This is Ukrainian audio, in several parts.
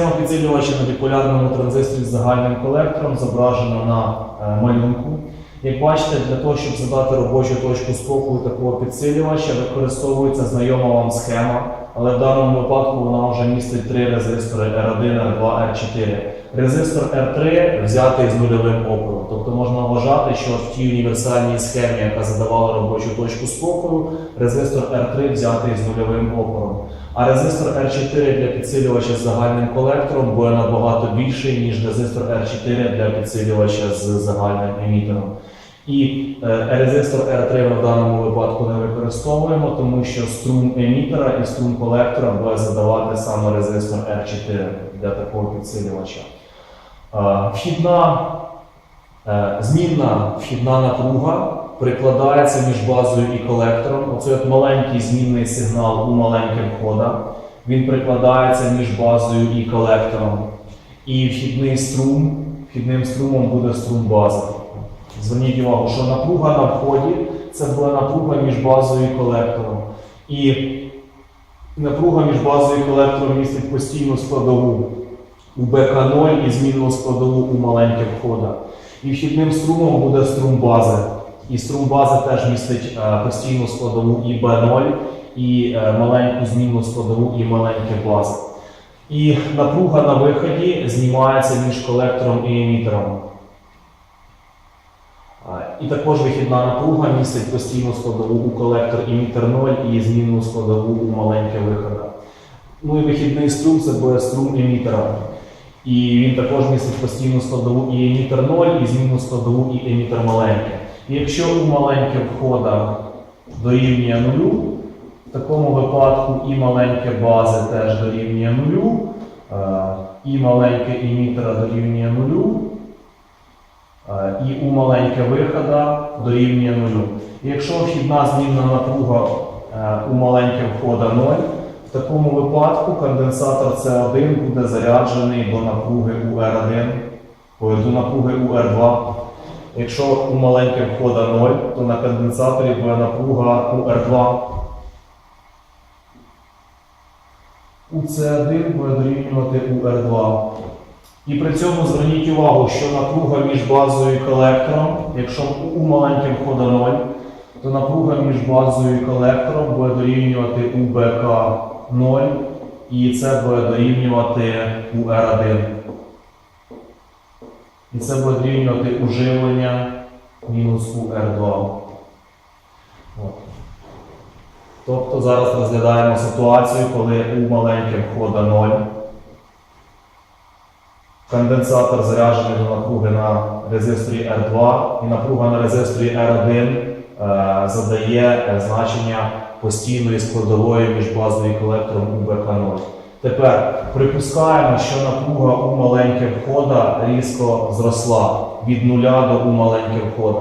Схема підсилювача на бікулярному транзисторі з загальним колектором зображена на е, малюнку. Як бачите, для того, щоб задати робочу точку спокою такого підсилювача, використовується знайома вам схема, але в даному випадку вона вже містить три резистори R1, R2, R4. Резистор R3 взятий з нульовим опором. Тобто можна вважати, що в тій універсальній схемі, яка задавала робочу точку спокою, резистор R3 взятий з нульовим опором. А резистор R4 для підсилювача з загальним колектором буде набагато більший, ніж резистор R4 для підсилювача з загальним емітером. І е, резистор R3 ми в даному випадку не використовуємо, тому що струм емітера і струм колектора буде задавати саме резистор R4 для такого підсилювача. Вхідна е, змінна вхідна напруга прикладається між базою і колектором. Оцей от маленький змінний сигнал у маленьких входах. Він прикладається між базою і колектором. І вхідний струм, вхідним струмом буде струм бази. Зверніть увагу, що напруга на вході це буде напруга між базою і колектором. І напруга між базою і колектором містить постійну складову у БК0 і змінну складову у маленьких входах. І вхідним струмом буде струм бази. І струм бази теж містить е, постійну складову і Б0, і е, маленьку змінну складову і маленьке бази. І напруга на виході знімається між колектором і емітером. І також вихідна напруга містить постійну складову у колектор емітер 0 і змінну складову у маленьке вихода. Ну і вихідний струм це буде струм емітера. І він також містить постійну складову і емітер 0, і змінну складову і емітер маленьке. І якщо у маленьке входа дорівнює нулю, в такому випадку і маленьке бази теж дорівнює нулю, е, і маленьке емітера дорівнює нулю, е, і у маленьке вихода дорівнює нулю. І якщо вхідна змінна напруга е, у маленьке входа 0, в такому випадку конденсатор С1 буде заряджений до напруги у R1, до напруги у R2. Якщо у маленьке входа 0, то на конденсаторі буде напруга у R2. У С1 буде дорівнювати у R2. І при цьому зверніть увагу, що напруга між базою і колектором, якщо у маленьке входа 0, то напруга між базою і колектором буде дорівнювати у БК 0, і це буде дорівнювати у R1. І це буде дорівнювати уживлення мінус у R2. От. Тобто зараз розглядаємо ситуацію, коли у маленьке входа 0. Конденсатор заряджений до напруги на резисторі R2 і напруга на резисторі R1 е, задає е, значення постійної складової між базою колектором у БК0. Тепер припускаємо, що напруга у маленьке входа різко зросла від нуля до у маленьке входа.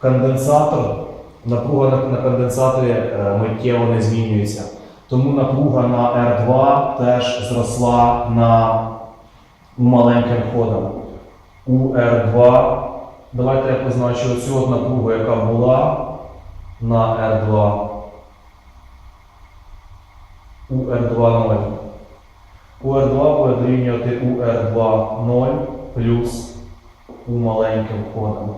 Конденсатор, напруга на, конденсаторі е, миттєво не змінюється. Тому напруга на R2 теж зросла на у маленьким входом. У R2. Давайте я позначу оцю напругу, яка була на R2. У R2 0. У R2 буде дорівнювати у R2 0 плюс у маленьким входом.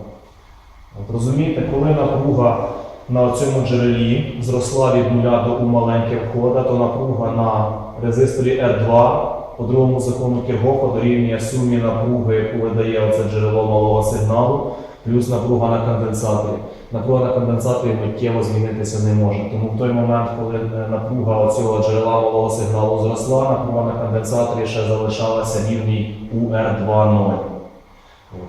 От розумієте, коли напруга на цьому джерелі зросла від нуля до у маленьке входа, то напруга на резисторі R2 по другому закону Кіргофа дорівнює сумі напруги, яку видає оце джерело малого сигналу, плюс напруга на конденсаторі. Напруга на конденсаторі миттєво змінитися не може. Тому в той момент, коли е, напруга цього джерела малого сигналу зросла, напруга на конденсаторі ще залишалася рівній у R2.0.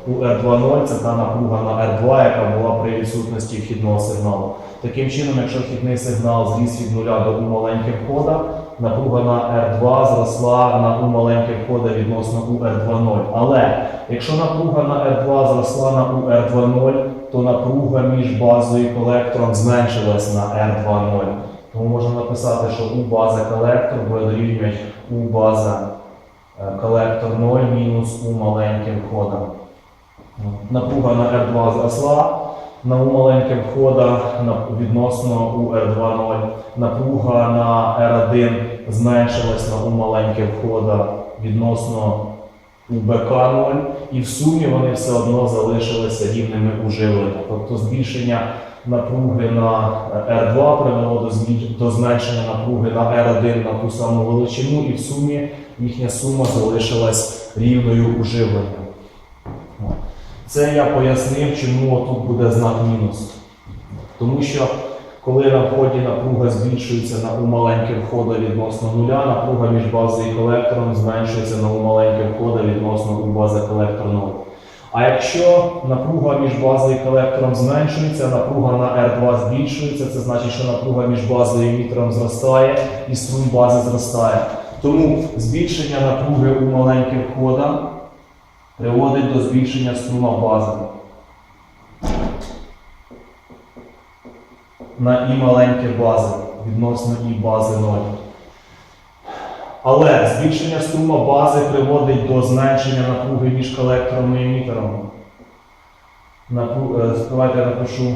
У R2.0 це та напруга на R2, яка була при відсутності вхідного сигналу. Таким чином, якщо вхідний сигнал зріс від нуля до у маленьких входа, напруга на R2 зросла на у маленьких входа відносно у R2.0. Але якщо напруга на R2 зросла на у R2.0, то напруга між базою і колектором зменшилась на R2.0. Тому можна написати, що у база колектор буде дорівнювати у база е, колектор 0 мінус у маленьким входом. Напруга на R2 зросла, на у маленьких входах на- відносно у R2.0. Напруга на R1 зменшилась на у маленьких входах відносно УБК-0, і в сумі вони все одно залишилися рівними уживлення. Тобто збільшення напруги на R2 привело до зменшення напруги на R1 на ту саму величину, і в сумі їхня сума залишилась рівною уживлення. Це я пояснив, чому тут буде знак мінус. Тому що коли на вході напруга збільшується на у маленьке входа відносно нуля, напруга між базою і колектором зменшується на у маленьке входа відносно у бази колектор 0. А якщо напруга між базою і колектором зменшується, напруга на R2 збільшується, це значить, що напруга між базою і емітером зростає і струм бази зростає. Тому збільшення напруги у маленьке входа приводить до збільшення струма бази. на і маленьке бази відносно і бази 0. Але збільшення струма бази приводить до зменшення напруги між колектором і емітером. Напру... е, Давайте я напишу.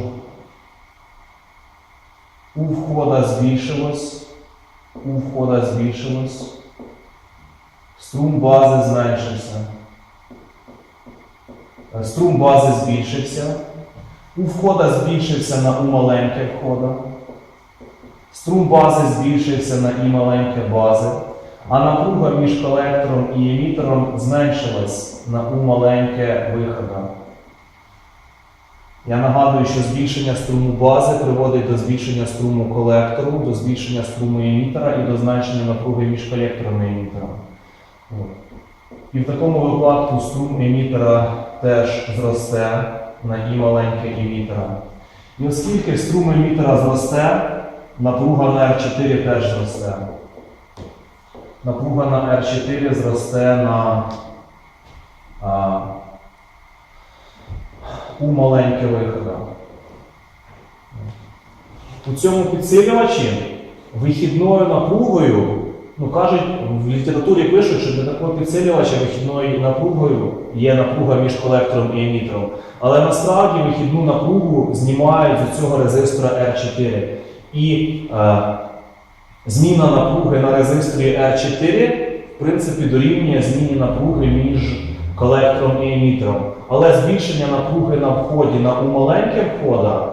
У входа збільшилось, у входа збільшилось, струм бази зменшився. Е, Струм бази збільшився. У входа збільшився на У маленьке входа. Струм бази збільшився на І маленьке бази. А напруга між колектором і емітером зменшилась на У маленьке вихода. Я нагадую, що збільшення струму бази приводить до збільшення струму колектору, до збільшення струму емітера і до зменшення напруги між колектором і емітером. І в такому випадку струм емітера теж зросте на і маленьке емітера. І оскільки струм емітера зросте, напруга на R4 теж зросте. Напруга на R4 зросте на а, у маленьке вихода. У цьому підсилювачі вихідною напругою, ну кажуть, в літературі пишуть, що для такого підсилювача вихідною напругою є напруга між колектором і емітером. Але насправді вихідну напругу знімають з цього резистора R4. І е, зміна напруги на резисторі R4 в принципі дорівнює зміні напруги між колектором і емітером. Але збільшення напруги на вході на у маленьке входа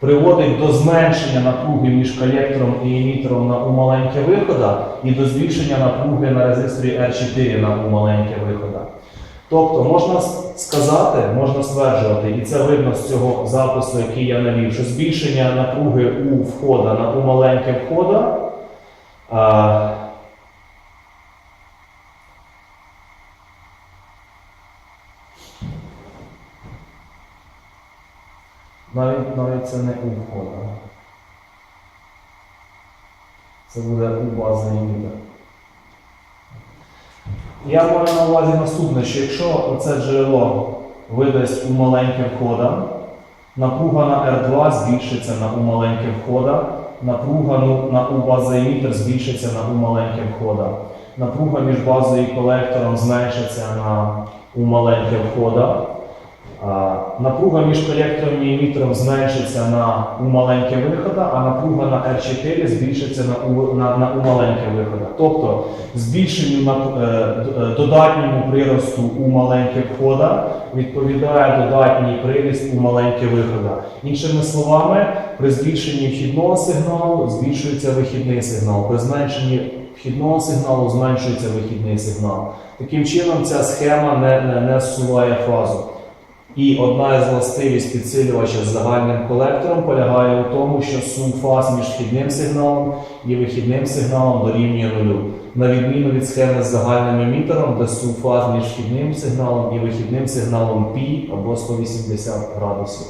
приводить до зменшення напруги між колектором і емітером на у маленьке вихода і до збільшення напруги на резисторі R4 на у маленьке вихода. Тобто можна сказати, можна стверджувати, і це видно з цього запису, який я навів, що збільшення напруги у входа на у маленьке входа. Навіть, навіть це не у входа. Це буде бази емітер. Я маю на увазі наступне, що якщо це джерело видасть у маленьке входа, напруга на R2 збільшиться на у маленьке входа, напруга ну, на у базоемітер збільшиться на у маленьке входа, напруга між базою і колектором зменшиться на у маленьке входа, напруга між колектором і емітером зменшиться на у маленьке вихода, а напруга на R4 збільшиться на у, на, на у маленьке вихода. Тобто збільшенню нап- е, е, додатньому приросту у маленьке входа відповідає додатній приріст у маленьке вихода. Іншими словами, при збільшенні вхідного сигналу збільшується вихідний сигнал. При зменшенні вхідного сигналу зменшується вихідний сигнал. Таким чином, ця схема не, не, не зсуває фазу. І одна із властивість підсилювача з загальним колектором полягає у тому, що сум фаз між вхідним сигналом і вихідним сигналом дорівнює нулю. На відміну від схеми з загальним емітером, де сум фаз між вхідним сигналом і вихідним сигналом π або 180 градусів.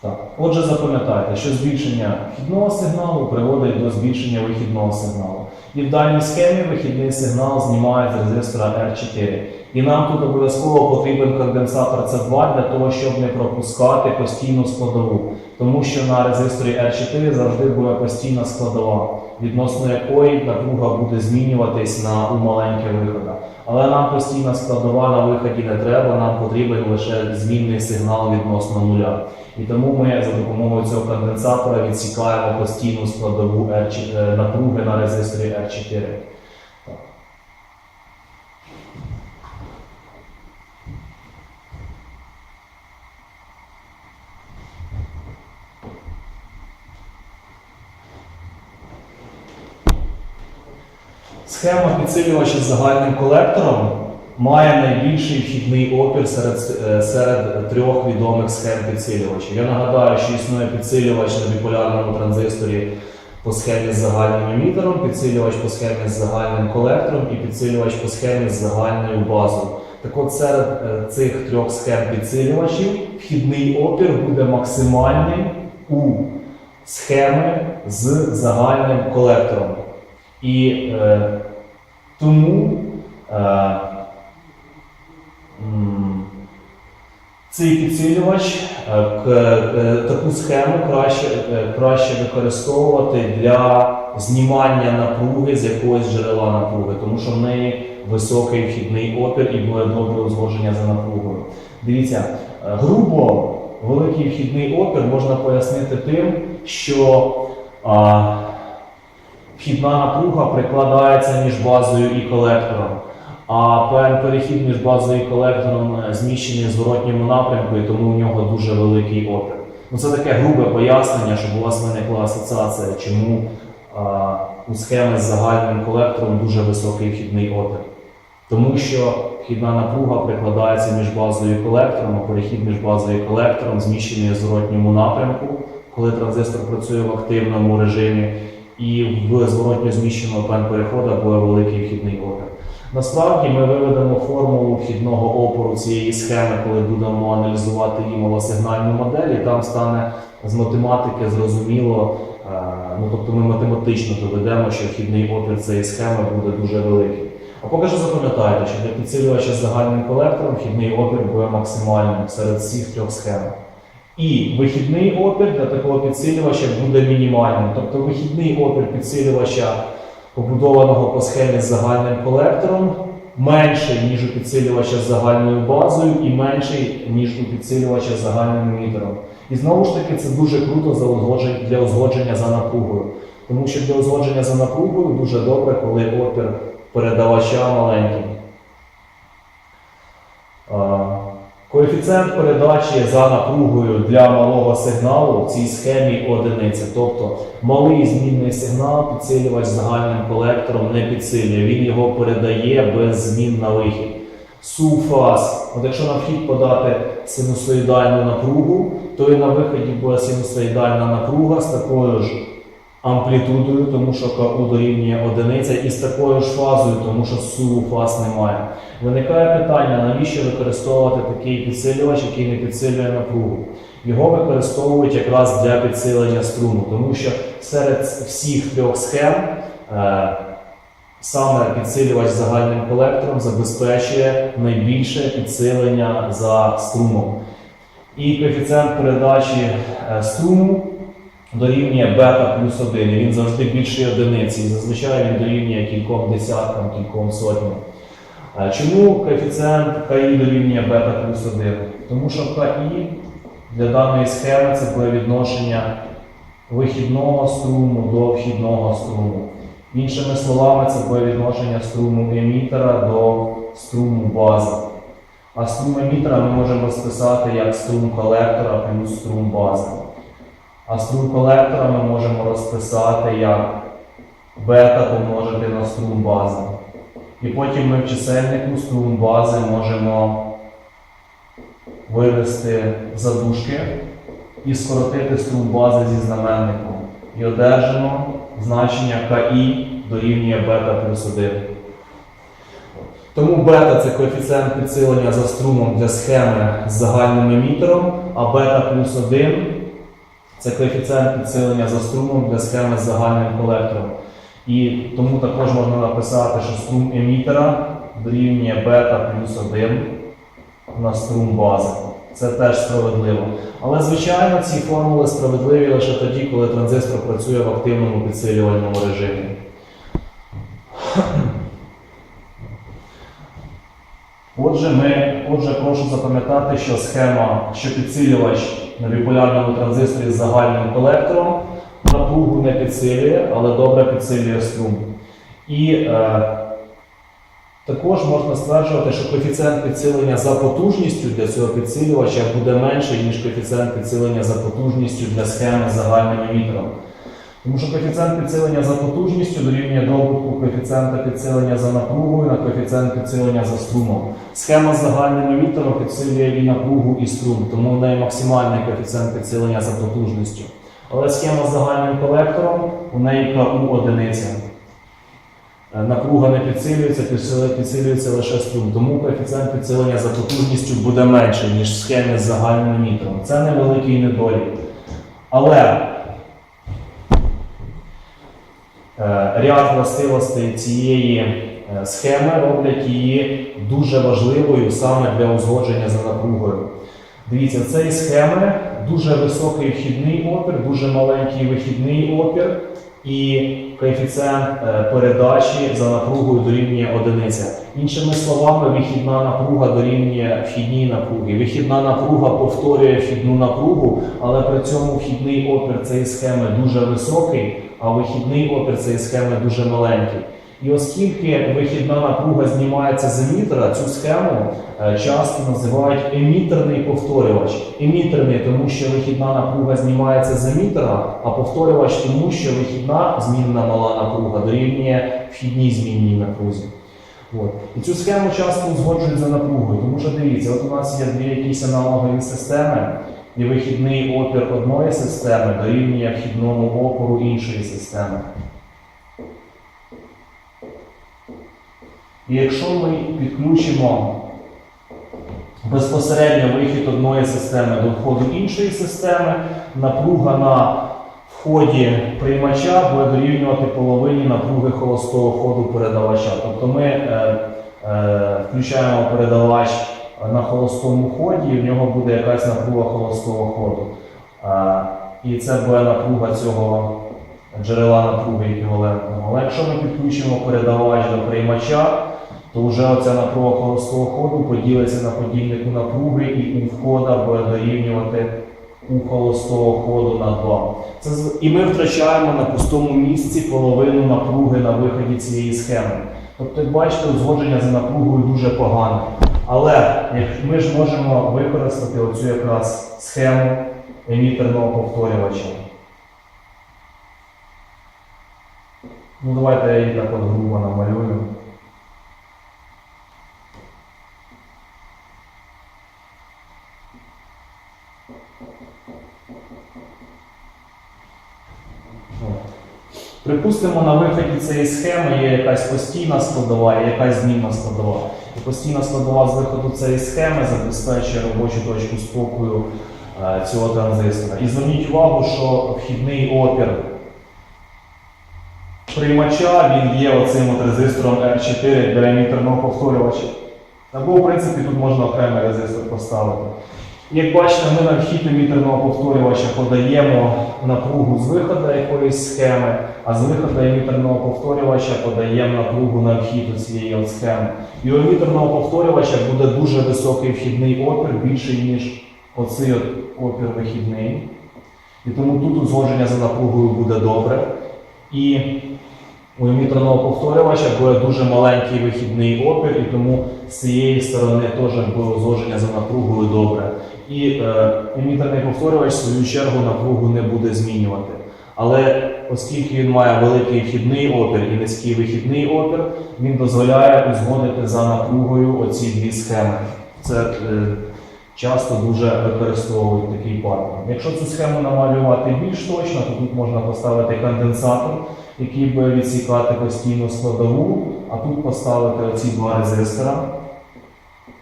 Так. Отже, запам'ятайте, що збільшення вхідного сигналу приводить до збільшення вихідного сигналу. І в даній схемі вихідний сигнал знімає з резистора R4. І нам тут обов'язково потрібен конденсатор C2 для того, щоб не пропускати постійну складову. Тому що на резисторі R4 завжди буде постійна складова, відносно якої напруга буде змінюватись на у маленьке вихода. Але нам постійна складова на виході не треба, нам потрібен лише змінний сигнал відносно нуля. І тому ми за допомогою цього конденсатора відсікаємо постійну складову R4, е, напруги на резисторі R4. Схема підсилювача з загальним колектором має найбільший вхідний опір серед, е, серед трьох відомих схем підсилювачів. Я нагадаю, що існує підсилювач на біполярному транзисторі по схемі з загальним емітером, підсилювач по схемі з загальним колектором і підсилювач по схемі з загальною базою. Так от серед е, цих трьох схем підсилювачів вхідний опір буде максимальний у схеми з загальним колектором. І е, тому е, цей підсилювач е, е, таку схему краще, е, краще використовувати для знімання напруги з якогось джерела напруги, тому що в неї високий вхідний опір і буде добре узгодження за напругою. Дивіться, грубо великий вхідний опір можна пояснити тим, що а, вхідна напруга прикладається між базою і колектором. А пер- перехід між базою і колектором е, зміщений в зворотньому напрямку, і тому в нього дуже великий опір. Ну, це таке грубе пояснення, щоб у вас виникла асоціація, чому а, у схеми з загальним колектором дуже високий вхідний опір. Тому що вхідна напруга прикладається між базою і колектором, а перехід між базою і колектором зміщений в зворотньому напрямку, коли транзистор працює в активному режимі, і в зворотньо зміщеного пен переходу буде великий вхідний опір. Насправді ми виведемо формулу вхідного опору цієї схеми, коли будемо аналізувати її малосигнальну модель, і там стане з математики зрозуміло, е, ну тобто ми математично доведемо, що вхідний опір цієї схеми буде дуже великий. А поки що запам'ятайте, що для підсилювача з загальним колектором вхідний опір буде максимальним серед всіх трьох схем. І вихідний опір для такого підсилювача буде мінімальним. Тобто вихідний опір підсилювача, побудованого по схемі з загальним колектором, менший, ніж у підсилювача з загальною базою, і менший, ніж у підсилювача з загальним мітером. І знову ж таки, це дуже круто для узгодження за напругою. Тому що для узгодження за напругою дуже добре, коли опір передавача маленький. А, Коефіцієнт передачі за напругою для малого сигналу в цій схемі одиниця. Тобто малий змінний сигнал підсилювач загальним колектором не підсилює, він його передає без змін на вихід. Суфаз. От якщо на вхід подати синусоїдальну напругу, то і на виході буде синусоїдальна напруга з такою ж амплітудою, тому що КУ дорівнює одиниця, і з такою ж фазою, тому що суву фаз немає. Виникає питання, навіщо використовувати такий підсилювач, який не підсилює напругу. Його використовують якраз для підсилення струму, тому що серед всіх трьох схем е, саме підсилювач загальним колектором забезпечує найбільше підсилення за струмом. І коефіцієнт передачі е, струму дорівнює бета плюс 1. Він завжди більший одиниці. І зазвичай він дорівнює кільком десяткам, кільком сотням. Чому коефіцієнт КІ дорівнює бета плюс 1? Тому що КІ для даної схеми це буде відношення вихідного струму до вхідного струму. Іншими словами, це буде відношення струму емітера до струму бази. А струм емітера ми можемо розписати як струм колектора плюс струм бази. А струм колектора ми можемо розписати як бета помножити на струм бази. І потім ми в чисельнику струм бази можемо вивести задушки і скоротити струм бази зі знаменником. І одержимо значення КІ дорівнює бета плюс 1. Тому бета це коефіцієнт підсилення за струмом для схеми з загальним емітером, а бета плюс 1 це коефіцієнт підсилення за струмом для схеми з загальним колектором. І тому також можна написати, що струм емітера дорівнює бета плюс 1 на струм бази. Це теж справедливо. Але, звичайно, ці формули справедливі лише тоді, коли транзистор працює в активному підсилювальному режимі. Отже, ми, отже, прошу запам'ятати, що схема, що підсилювач на біполярному транзисторі з загальним колектором напругу не підсилює, але добре підсилює струм. І е, також можна стверджувати, що коефіцієнт підсилення за потужністю для цього підсилювача буде менший, ніж коефіцієнт підсилення за потужністю для схеми з загальним емітером. Тому що коефіцієнт підсилення за потужністю дорівнює добутку коефіцієнта підсилення за напругою на коефіцієнт підсилення за струмом. Схема з загальним емітером підсилює і напругу, і струм, тому в неї максимальний коефіцієнт підсилення за потужністю. Але схема з загальним колектором у неї КУ одиниця. Е, Напруга не підсилюється, підсилюється лише струм. Тому коефіцієнт підсилення за потужністю буде менший, ніж в схемі з загальним емітером. Це невеликий недолік. Але Е, ряд властивостей цієї е, схеми роблять її дуже важливою саме для узгодження за напругою. Дивіться, цей схеми дуже високий вхідний опір, дуже маленький вихідний опір, і коефіцієнт е, передачі за напругою дорівнює одиниця. Іншими словами, вихідна напруга дорівнює вхідній напруги. Вихідна напруга повторює вхідну напругу, але при цьому вхідний опір цієї схеми дуже високий, а вихідний опір цієї схеми дуже маленький. І оскільки вихідна напруга знімається з емітера, цю схему е, часто називають емітерний повторювач. Емітерний, тому що вихідна напруга знімається з емітера, а повторювач тому, що вихідна змінна мала напруга дорівнює вхідній змінній напрузі. От. І цю схему часто узгоджують за напругою, тому що дивіться, от у нас є дві якісь аналогові системи, і вихідний опір одної системи дорівнює вхідному опору іншої системи. І якщо ми підключимо безпосередньо вихід одної системи до входу іншої системи, напруга на вході приймача буде дорівнювати половині напруги холостого ходу передавача. Тобто ми е, е, включаємо передавач на холостому ході, і в нього буде якась напруга холостого ходу. Е, і це буде напруга цього джерела напруги еквівалентного. Але якщо ми підключимо передавач до приймача, то вже оця напруга холостого ходу поділиться на подільнику напруги і у входа буде дорівнювати у холостого ходу на 2. Це, і ми втрачаємо на пустому місці половину напруги на виході цієї схеми. Тобто, як бачите, узгодження за напругою дуже погане. Але ми ж можемо використати оцю якраз схему емітерного повторювача. Ну, давайте я її так от грубо намалюю. Припустимо, на виході цієї схеми є якась постійна складова і якась змінна складова. І постійна складова з виходу цієї схеми забезпечує робочу точку спокою е, цього транзистора. І зверніть увагу, що вхідний опір приймача він є оцим от резистором R4 для емітерного повторювача. Або, в принципі, тут можна окремий резистор поставити. Як бачите, ми на вхід емітерного повторювача подаємо напругу з виходу якоїсь схеми, а з виходу емітерного повторювача подаємо напругу на вхід у цієї схеми. І у емітерного повторювача буде дуже високий вхідний опір, більший, ніж оцей опір вихідний. І тому тут узгодження за напругою буде добре. І у повторювача буде дуже маленький вихідний опір, і тому з цієї сторони теж буде узгодження за напругою добре. І е, емітерний повторювач, в свою чергу, напругу не буде змінювати. Але оскільки він має великий вхідний опір і низький вихідний опір, він дозволяє узгодити за напругою оці дві схеми. Це е, часто дуже використовують такий паттерн. Якщо цю схему намалювати більш точно, то тут можна поставити конденсатор, який буде відсікати постійну складову, а тут поставити оці два резистора,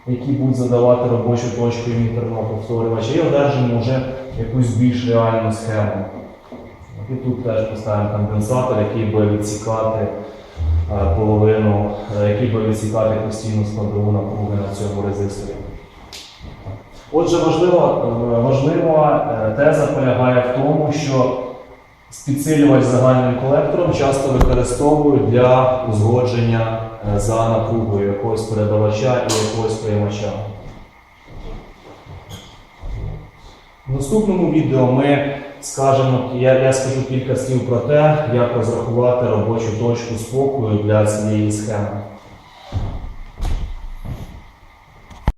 які будуть задавати робочу точку емітерного повторювача, і одержимо вже якусь більш реальну схему. І тут теж поставимо конденсатор, який буде відсікати е, половину, е, який буде відсікати постійну складову напруги на цьому резисторі. Отже, важлива, е, важлива теза полягає в тому, що підсилювач загальним колектором часто використовують для узгодження е, за напругою якогось передавача і якогось приймача. В наступному відео ми скажемо, я, я скажу кілька слів про те, як розрахувати робочу точку спокою для цієї схеми.